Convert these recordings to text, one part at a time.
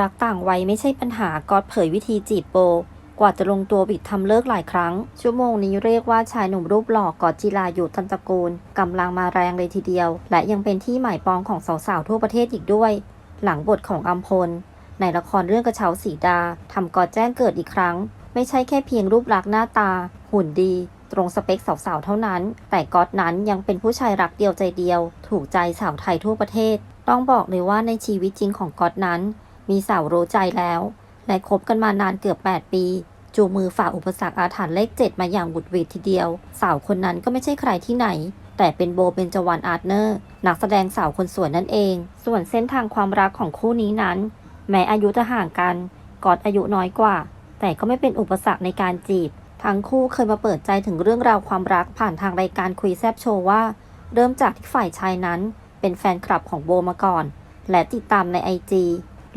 รักต่างวัยไม่ใช่ปัญหาก๊อตเผยวิธีจีบโบ กว่าจะลงตัวบิดทำเลิกหลายครั้ง ชั่วโมงนี้เรียกว่าชายหนุ่มรูปหล่อกอดจิราอยู่ตันตะกูลกำลังมาแรงเลยทีเดียว และยังเป็นที่หมายปองของสาวๆทั่วประเทศอีกด้วย หลังบทของอัมพล ในละครเรื่องกระเช้าสีดาทำกอดแจ้งเกิดอีกครั้ง ไม่ใช่แค่เพียงรูปลักษณ์หน้าตา หุ่นดีตรงสเปคสาวๆ เท่านั้น แต่ก๊อตนั้นยังเป็นผู้ชายรักเดียวใจเดียว ถูกใจสาวไทยทั่วประเทศ ต้องบอกเลยว่าในชีวิตจริงของก๊อตนั้น มีสาวรู้ใจแล้ว และคบกันมานานเกือบ 8 ปี จูมือฝ่าอุปสรรคอาถรรพ์เลข7มาอย่างบุดวิดทีเดียว สาวคนนั้นก็ไม่ใช่ใครที่ไหน แต่เป็นโบเบนจวันอาร์เนอร์ นักแสดงสาวคนสวยนั่นเอง ส่วนเส้นทางความรักของคู่นี้นั้น แม้อายุจะห่างกัน กอดอายุน้อยกว่า แต่ก็ไม่เป็นอุปสรรคในการจีบ ทั้งคู่เคยมาเปิดใจถึงเรื่องราวความรักผ่านทางรายการคุยแซบโชว์ว่า เริ่มจากที่ฝ่ายชายนั้น เป็นแฟนคลับของโบมาก่อน และติดตามในไอจี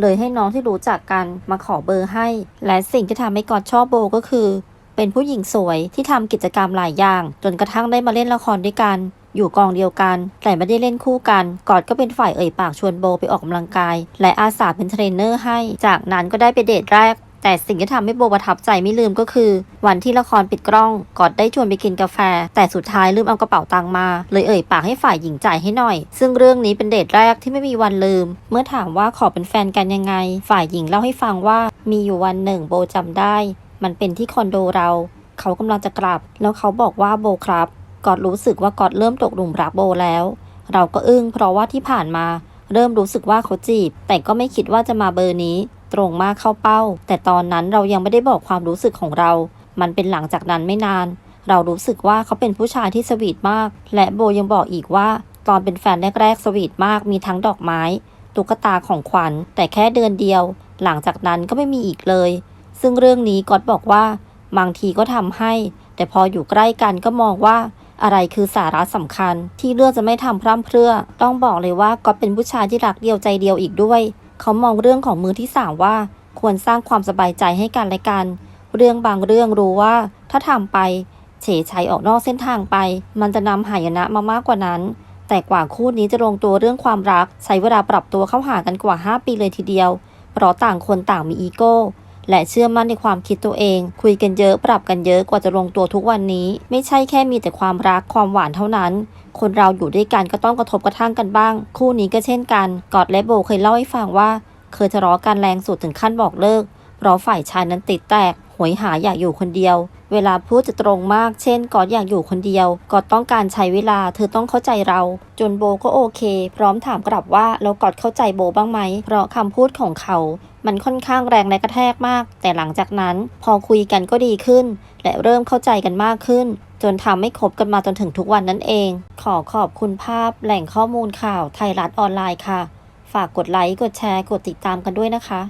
เลยให้น้องที่รู้จักกันมาขอเบอร์ให้ และสิ่งที่ทำให้กอดชอบโบก็คือ เป็นผู้หญิงสวยที่ทำกิจกรรมหลายอย่าง จนกระทั่งได้มาเล่นละครด้วยกัน อยู่กองเดียวกัน แต่ไม่ได้เล่นคู่กัน กอดก็เป็นฝ่ายเอ่ยปากชวนโบไปออกกำลังกาย และอาสาเป็นเทรนเนอร์ให้ จากนั้นก็ได้ไปเดทแรก แต่สิ่งที่ทำให้โบประทับใจไม่ลืมก็คือ วันที่ละครปิดกล้องกอดได้ชวนไปกินกาแฟ แต่สุดท้ายลืมเอากระเป๋าตังมา เลยเอ่ยปากให้ฝ่ายหญิงจ่ายให้หน่อย ซึ่งเรื่องนี้เป็นเดทแรกที่ไม่มีวันลืม เมื่อถามว่าขอเป็นแฟนกันยังไง ฝ่ายหญิงเล่าให้ฟังว่ามีอยู่วันหนึ่งโบจำได้ มันเป็นที่คอนโดเรา เขากำลังจะกลับ แล้วเขาบอกว่าโบครับกอดรู้สึกว่ากอดเริ่มตกหลุมรักโบแล้ว เราก็อึ้งเพราะว่าที่ผ่านมาเริ่มรู้สึกว่าเขาจีบ แต่ก็ไม่คิดว่าจะมาเบอร์นี้ ตรงมากเข้าเป้า แต่ตอนนั้นเรายังไม่ได้บอกความรู้สึกของเรา มันเป็นหลังจากนั้นไม่นาน เรารู้สึกว่าเขาเป็นผู้ชายที่สวีทมาก และโบยังบอกอีกว่า ตอนเป็นแฟนแรกๆสวีทมากมีทั้งดอกไม้ ตุ๊กตาของขวัญ แต่แค่เดือนเดียว หลังจากนั้นก็ไม่มีอีกเลย ซึ่งเรื่องนี้ก๊อตบอกว่าบางทีก็ทำให้ แต่พออยู่ใกล้กันก็มองว่า อะไรคือสาระสำคัญ ที่เลือกจะไม่ทำพร่ำเพรื่อ ต้องบอกเลยว่าก๊อตเป็นผู้ชายที่รักเดียวใจเดียวอีกด้วย เขามองเรื่องของมือที่สามว่า ควรสร้างความสบายใจให้กันและกัน เรื่องบางเรื่องรู้ว่า ถ้าทำไป เฉยชัยออกนอกเส้นทางไป มันจะนำหายนะมามากกว่านั้น แต่กว่าคู่นี้จะลงตัวเรื่องความรัก ใช้เวลาปรับตัวเข้าหากันกว่า 5 ปีเลยทีเดียว เพราะต่างคนต่างมีอีโก้ และเชื่อมั่นในความคิดตัวเอง คุยกันเยอะปรับกันเยอะกว่าจะลงตัวทุกวันนี้ ไม่ใช่แค่มีแต่ความรักความหวานเท่านั้น คนเราอยู่ด้วยกันก็ต้องกระทบกระทั่งกันบ้าง คู่นี้ก็เช่นกันกอดและโบเคยเล่าให้ฟังว่า เคยทะเลาะกันแรงสุดถึงขั้นบอกเลิกเพราะฝ่ายชายนั้นติดแตก หวยหาอยากอยู่คนเดียว เวลาพูดจะตรงมาก เช่นกอดอยากอยู่คนเดียวกอดต้องการใช้เวลา เธอต้องเข้าใจเรา จนโบก็โอเค พร้อมถามกลับว่าแล้วกอดเข้าใจโบบ้างไหม เพราะคำพูดของเขา มันค่อนข้างแรงและกระแทกมาก แต่หลังจากนั้น พอคุยกันก็ดีขึ้น และเริ่มเข้าใจกันมากขึ้นจนทำให้คบกันมาจนถึงทุกวันนั่นเอง ขอขอบคุณภาพแหล่งข้อมูลข่าวไทยรัฐออนไลน์ค่ะ ฝากกดไลค์ กดแชร์ กดติดตามกันด้วยนะคะ